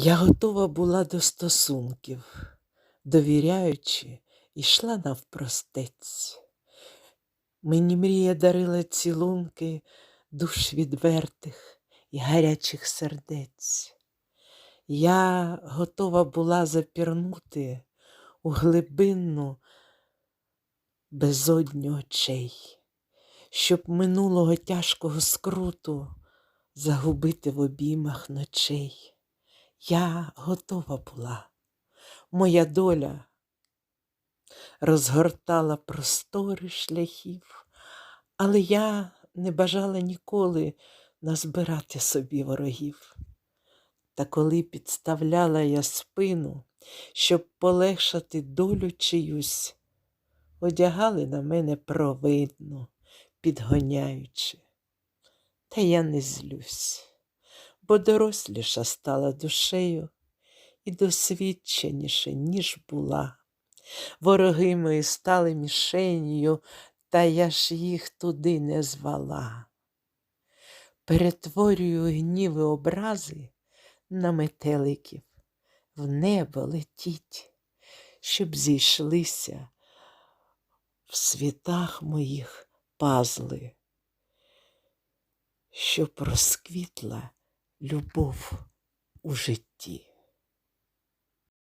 Я готова була до стосунків, довіряючи, йшла навпростець. Мені мрія дарила цілунки душ відвертих і гарячих сердець. Я готова була запірнути у глибинну безодню очей, щоб минулого тяжкого скруту загубити в обіймах ночей. Я готова була, моя доля розгортала простори шляхів, але я не бажала ніколи назбирати собі ворогів. Та коли підставляла я спину, щоб полегшати долю чиюсь, одягали на мене провидно, підгоняючи. Та я не злюсь бо доросліша стала душею і досвідченіше, ніж була. Вороги мої стали мішенью, та я ж їх туди не звала. Перетворюю гніви образи на метеликів, в небо летіть, щоб зійшлися в світах моїх пазли, щоб розквітла любов у житті.